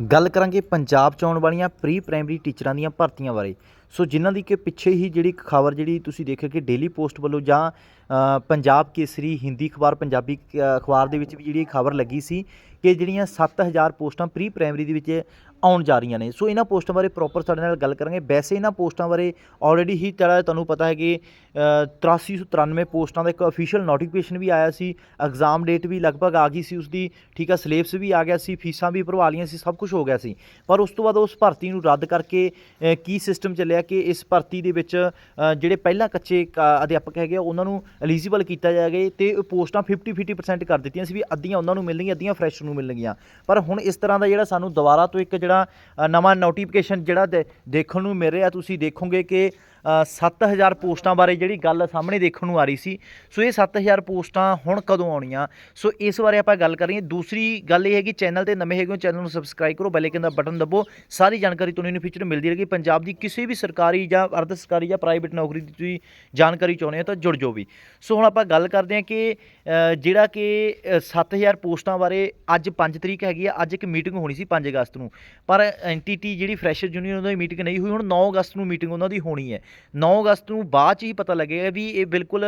ਗੱਲ ਕਰਾਂਗੇ ਪੰਜਾਬ 'ਚ ਆਉਣ ਵਾਲੀਆਂ ਪ੍ਰੀ ਪ੍ਰਾਇਮਰੀ ਟੀਚਰਾਂ ਦੀਆਂ ਭਰਤੀਆਂ ਬਾਰੇ। ਸੋ ਜਿਨ੍ਹਾਂ ਦੀ ਕਿ ਪਿੱਛੇ ਹੀ ਜਿਹੜੀ ਖਬਰ ਜਿਹੜੀ ਤੁਸੀਂ ਦੇਖਿਆ ਕਿ ਡੇਲੀ ਪੋਸਟ ਵੱਲੋਂ ਜਾਂ ਪੰਜਾਬ ਕੇਸਰੀ, ਹਿੰਦੀ ਅਖਬਾਰ, ਪੰਜਾਬੀ ਅਖਬਾਰ ਦੇ ਵਿੱਚ ਵੀ ਜਿਹੜੀ ਖਬਰ ਲੱਗੀ ਸੀ ਕਿ ਜਿਹੜੀਆਂ 7000 ਪੋਸਟਾਂ ਪ੍ਰੀ ਪ੍ਰਾਇਮਰੀ ਦੇ ਵਿੱਚ ਆਉਣ ਜਾ ਰਹੀਆਂ ਨੇ। ਸੋ ਇਹਨਾਂ ਪੋਸਟਾਂ ਬਾਰੇ ਪ੍ਰੋਪਰ ਸਾਡੇ ਨਾਲ ਗੱਲ ਕਰਾਂਗੇ। ਵੈਸੇ ਇਹਨਾਂ ਪੋਸਟਾਂ ਬਾਰੇ ਆਲਰੇਡੀ ਹੀ ਜਿਹੜਾ ਤੁਹਾਨੂੰ ਪਤਾ ਹੈ ਕਿ ਅ, 8393 ਪੋਸਟਾਂ ਦਾ ਇੱਕ ਅਫੀਸ਼ੀਅਲ ਨੋਟੀਫਿਕੇਸ਼ਨ ਵੀ ਆਇਆ ਸੀ। ਐਗਜ਼ਾਮ ਡੇਟ ਵੀ ਲਗਭਗ ਆ ਗਈ ਸੀ ਉਸ ਦੀ ਠੀਕ ਆ ਸਿਲੇਬਸ ਵੀ ਆ ਗਿਆ ਸੀ ਫੀਸਾਂ ਵੀ ਭਰਵਾ ਲਈਆਂ ਸੀ ਸਭ ਕੁਝ ਹੋ ਗਿਆ ਸੀ। ਪਰ ਉਸ ਤੋਂ ਬਾਅਦ ਉਸ ਭਰਤੀ ਨੂੰ ਰੱਦ ਕਰਕੇ ਕੀ ਸਿਸਟਮ ਚੱਲਿਆ ਕਿ ਇਸ ਭਰਤੀ ਦੇ ਵਿੱਚ ਜਿਹੜੇ ਪਹਿਲਾਂ ਕੱਚੇ ਕ- ਅਧਿਆਪਕ ਹੈਗੇ ਆ, ਉਹਨਾਂ ਨੂੰ ਐਲੀਜੀਬਲ ਕੀਤਾ ਜਾਏਗਾ ਤੇ ਪੋਸਟਾਂ 50 50% ਕਰ ਦਿੱਤੀਆਂ ਸੀ ਵੀ ਅੱਧੀਆਂ ਉਹਨਾਂ ਨੂੰ ਮਿਲਣਗੀਆਂ ਅੱਧੀਆਂ ਫਰੈਸ਼ ਨੂੰ ਮਿਲਣਗੀਆਂ। ਪਰ ਹੁਣ ਇਸ ਤਰ੍ਹਾਂ ਦਾ ਜਿਹੜਾ ਸਾਨੂੰ ਦੁਬਾਰਾ ਤੋਂ ਇੱਕ ਜਿਹੜਾ ਨਵਾਂ ਨੋਟੀਫਿਕੇਸ਼ਨ ਜਿਹੜਾ ਦੇ- ਦੇਖਣ ਨੂੰ ਮਿਲ ਰਿਹਾ ਤੁਸੀਂ ਦੇਖੋਗੇ ਕਿ 7000 ਪੋਸਟਾਂ ਬਾਰੇ ਜਿਹੜੀ ਗੱਲ ਸਾਹਮਣੇ ਦੇਖਣ ਨੂੰ ਆ ਰਹੀ ਸੀ। ਸੋ ਇਹ 7000 ਪੋਸਟਾਂ ਹੁਣ ਕਦੋਂ ਆਉਣੀਆਂ? ਸੋ ਇਸ ਬਾਰੇ ਆਪਾਂ ਗੱਲ ਕਰਾਂਗੇ ਦੂਸਰੀ ਗੱਲ ਇਹ ਹੈ ਕਿ ਚੈਨਲ ਤੇ ਨਵੇਂ ਹੈਗੇ ਹੋ ਚੈਨਲ ਨੂੰ ਸਬਸਕ੍ਰਾਈਬ ਕਰੋ ਬੈਲ ਆਈਕਨ ਦਾ ਬਟਨ ਦਬੋ। ਸਾਰੀ ਜਾਣਕਾਰੀ ਤੁਹਾਨੂੰ ਇਹਨੂੰ ਫਿਊਚਰ ਮਿਲਦੀ ਰਹੇਗੀ। ਪੰਜਾਬ ਦੀ ਕਿਸੇ ਵੀ ਸਰਕਾਰੀ ਜਾਂ ਅਰਧ ਸਰਕਾਰੀ ਜਾਂ ਪ੍ਰਾਈਵੇਟ ਨੌਕਰੀ ਦੀ ਤੁਸੀਂ ਜਾਣਕਾਰੀ ਚਾਹੁੰਦੇ ਹੋ ਤਾਂ ਜੁੜ ਜਾਓ ਵੀ। ਸੋ ਹੁਣ ਆਪਾਂ ਗੱਲ ਕਰਦੇ ਹਾਂ ਕਿ ਜਿਹੜਾ ਕਿ ਅ, 7000 ਪੋਸਟਾਂ ਬਾਰੇ ਅੱਜ 5 ਤਰੀਕ ਹੈਗੀ ਆ। ਅੱਜ ਇੱਕ ਮੀਟਿੰਗ ਹੋਣੀ ਸੀ 5 ਅਗਸਤ ਨੂੰ। ਪਰ ਐਨਟੀਟੀ ਜਿਹੜੀ ਫਰੈਸ਼ਰ ਯੂਨੀਅਨ ਉਹਨਾਂ ਦੀ ਮੀਟਿੰਗ ਨਹੀਂ ਹੋਈ। ਹੁਣ 9 ਅਗਸਤ ਨੂੰ ਮੀਟਿੰਗ ਉਹਨਾਂ ਦੀ ਹੋਣੀ ਹੈ। 9 ਅਗਸਤ ਨੂੰ ਬਾਅਦ ਚ ਹੀ ਪਤਾ ਲੱਗੇਗਾ ਵੀ ਇਹ ਬਿਲਕੁਲ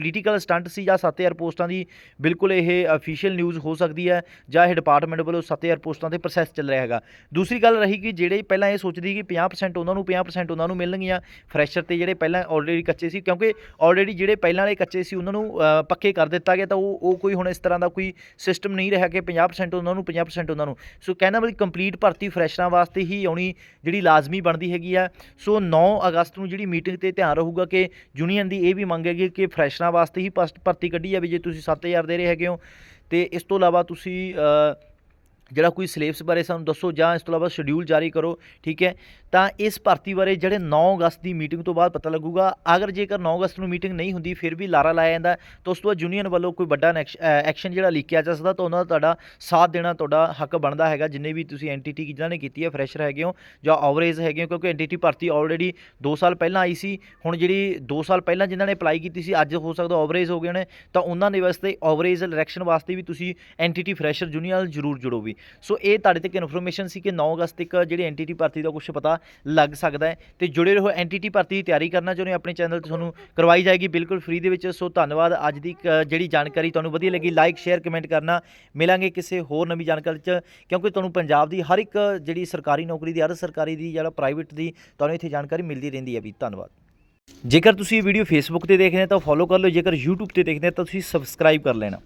ਪੋਲੀਟੀਕਲ ਸਟੰਟ ਸੀ ਜਾਂ 7000 ਪੋਸਟਾਂ ਦੀ, ਬਿਲਕੁਲ ਇਹ ਅਫੀਸ਼ੀਅਲ ਨਿਊਜ਼ ਹੋ ਸਕਦੀ ਹੈ ਜਾਂ ਇਹ ਡਿਪਾਰਟਮੈਂਟ ਵੱਲੋਂ 7000 ਪੋਸਟਾਂ ਤੇ ਪ੍ਰੋਸੈਸ ਚੱਲ ਰਿਹਾ ਹੈਗਾ। ਦੂਸਰੀ ਗੱਲ ਰਹੀ ਕਿ ਜਿਹੜੇ ਪਹਿਲਾਂ ਇਹ ਸੋਚਦੀ ਕਿ 50% ਉਹਨਾਂ ਨੂੰ 50% ਉਹਨਾਂ ਨੂੰ ਮਿਲਣਗੀਆਂ ਫਰੈਸ਼ਰ ਤੇ ਜਿਹੜੇ ਪਹਿਲਾਂ ਆਲਰੇਡੀ ਕੱਚੇ ਸੀ, ਕਿਉਂਕਿ ਆਲਰੇਡੀ ਜਿਹੜੇ ਪਹਿਲਾਂ ਵਾਲੇ ਕੱਚੇ ਸੀ ਉਹਨਾਂ ਨੂੰ ਪੱਕੇ ਕਰ ਦਿੱਤਾ ਗਿਆ, ਤਾਂ ਉਹ ਉਹ ਕੋਈ ਹੁਣ ਇਸ ਤਰ੍ਹਾਂ ਦਾ ਕੋਈ ਸਿਸਟਮ ਨਹੀਂ ਰਿਹਾ ਕਿ 50% ਉਹਨਾਂ ਨੂੰ 50% ਉਹਨਾਂ ਨੂੰ। ਸੋ ਕਹਿੰਦਾ ਵੀ ਕੰਪਲੀਟ ਭਰਤੀ ਫਰੈਸ਼ਰਾਂ ਵਾਸਤੇ ਹੀ ਆਉਣੀ ਜਿਹੜੀ ਲਾਜ਼ਮੀ ਬਣਦੀ ਹੈਗੀ ਆ। ਸੋ 9 ਅਗਸਤ ਨੂੰ ਜਿਹੜੀ ਮੀਟਿੰਗ ਤੇ ਧਿਆਨ ਰਹੂਗਾ ਕਿ ਯੂਨੀਅਨ ਦੀ ਇਹ ਵੀ ਮੰਗ ਹੈਗੀ ਕਿ ਫਰੈਸ਼ਰਾਂ ਵਾਸਤੇ ਹੀ ਭਰਤੀ ਕੱਢੀ ਜਾਵੇ ਜੇ ਤੁਸੀਂ 7000 ਦੇ ਰਹੇ ਹੈਗੇ ਹੋ, ਤੇ ਇਸ ਤੋਂ ਇਲਾਵਾ ਤੁਸੀਂ ਜਿਹੜਾ ਕੋਈ ਸਿਲੇਬਸ ਬਾਰੇ ਸਾਨੂੰ ਦੱਸੋ ਜਾਂ ਇਸ ਤੋਂ ਇਲਾਵਾ ਸ਼ਡਿਊਲ ਜਾਰੀ ਕਰੋ, ਠੀਕ ਹੈ? ਤਾਂ ਇਸ ਭਰਤੀ ਬਾਰੇ ਜਿਹੜੇ 9 ਅਗਸਤ ਦੀ ਮੀਟਿੰਗ ਤੋਂ ਬਾਅਦ ਪਤਾ ਲੱਗੂਗਾ। ਅਗਰ ਜੇਕਰ 9 ਅਗਸਤ ਨੂੰ ਮੀਟਿੰਗ ਨਹੀਂ ਹੁੰਦੀ, ਫਿਰ ਵੀ ਲਾਰਾ ਲਾਇਆ ਜਾਂਦਾ। ਤਾਂ ਉਸ ਤੋਂ ਬਾਅਦ ਯੂਨੀਅਨ ਵੱਲੋਂ ਕੋਈ ਵੱਡਾ ਐਕਸ਼ਨ ਜਿਹੜਾ ਲਿਖਿਆ ਜਾ ਸਕਦਾ, ਤਾਂ ਉਹਨਾਂ ਦਾ ਤੁਹਾਡਾ ਸਾਥ ਦੇਣਾ, ਤੁਹਾਡਾ ਹੱਕ ਬਣਦਾ ਹੈਗਾ। ਜਿੰਨੇ ਵੀ ਤੁਸੀਂ ਐਨਟੀਟੀ ਜਿਨ੍ਹਾਂ ਨੇ ਕੀਤੀ ਹੈ ਫਰੈਸ਼ਰ ਹੈਗੇ ਹੋ ਜਾਂ ਓਵਰੇਜ ਹੈਗੇ ਹੋ, ਕਿਉਂਕਿ ਐਨਟੀਟੀ ਭਰਤੀ ਆਲਰੇਡੀ 2 ਸਾਲ ਪਹਿਲਾਂ ਆਈ ਸੀ। ਹੁਣ ਜਿਹੜੀ 2 ਸਾਲ ਪਹਿਲਾਂ ਜਿਨ੍ਹਾਂ ਨੇ ਅਪਲਾਈ ਕੀਤੀ ਸੀ, ਅੱਜ ਹੋ ਸਕਦਾ ਓਵਰੇਜ ਹੋ ਗਏ ਨੇ ਤਾਂ ਉਹਨਾਂ ਦੇ ਵਾਸਤੇ ਓਵਰੇਜ ਇਲੈਕਸ਼ਨ ਵਾਸਤੇ ਵੀ ਤੁਸੀਂ ਐਨਟੀਟੀ ਫਰੈਸ਼ਰ ਯੂਨੀਅਨ ਨਾਲ ਜ਼ਰੂਰ ਜੁੜੋ ਵੀ। ਸੋ ਇਹ ਤੁਹਾਡੇ ਤੱਕ ਇਨਫੋਰਮੇਸ਼ਨ ਸੀ ਕਿ 9 ਅਗਸਤ ਤੱਕ ਜਿਹੜੀ ਐਨਟੀਟੀ ਭਰਤੀ ਦਾ ਕੁਝ ਪਤਾ ਲੱਗ ਸਕਦਾ ਹੈ। ਤੇ ਜੁੜੇ ਰਹੋ ਐਨਟੀਟੀ ਭਰਤੀ ਦੀ ਤਿਆਰੀ ਕਰਨਾ ਚਾਹੁੰਦੇ ਆਪਣੇ ਚੈਨਲ ਤੇ ਤੁਹਾਨੂੰ ਕਰਵਾਈ ਜਾਏਗੀ ਬਿਲਕੁਲ ਫ੍ਰੀ ਦੇ ਵਿੱਚ। ਸੋ ਧੰਨਵਾਦ। ਅੱਜ ਦੀ ਕ- ਜਿਹੜੀ ਜਾਣਕਾਰੀ ਤੁਹਾਨੂੰ ਵਧੀਆ ਲੱਗੀ ਲਾਈਕ ਸ਼ੇਅਰ ਕਮੈਂਟ ਕਰਨਾ। ਮਿਲਾਂਗੇ ਕਿਸੇ ਹੋਰ ਨਵੀਂ ਜਾਣਕਾਰੀ ਚ, ਕਿਉਂਕਿ ਤੁਹਾਨੂੰ ਪੰਜਾਬ ਦੀ ਹਰ ਇੱਕ, ਜਿਹੜੀ ਸਰਕਾਰੀ ਨੌਕਰੀ ਦੀ, ਅਰਧ ਸਰਕਾਰੀ ਦੀ, ਜਿਹੜਾ ਪ੍ਰਾਈਵੇਟ ਦੀ, ਤੁਹਾਨੂੰ ਇੱਥੇ ਜਾਣਕਾਰੀ ਮਿਲਦੀ ਰਹਿੰਦੀ ਹੈ ਵੀ। ਧੰਨਵਾਦ। ਜੇਕਰ ਤੁਸੀਂ ਇਹ ਵੀਡੀਓ ਫੇਸਬੁੱਕ ਤੇ ਦੇਖਦੇ ਹੋ, ਤਾਂ ਫੋਲੋ ਕਰ ਲਓ। ਜੇਕਰ YouTube ਤੇ ਦੇਖਦੇ ਹੋ, ਤਾਂ ਤੁਸੀਂ ਸਬਸਕ੍ਰਾਈਬ ਕਰ ਲੈਣਾ।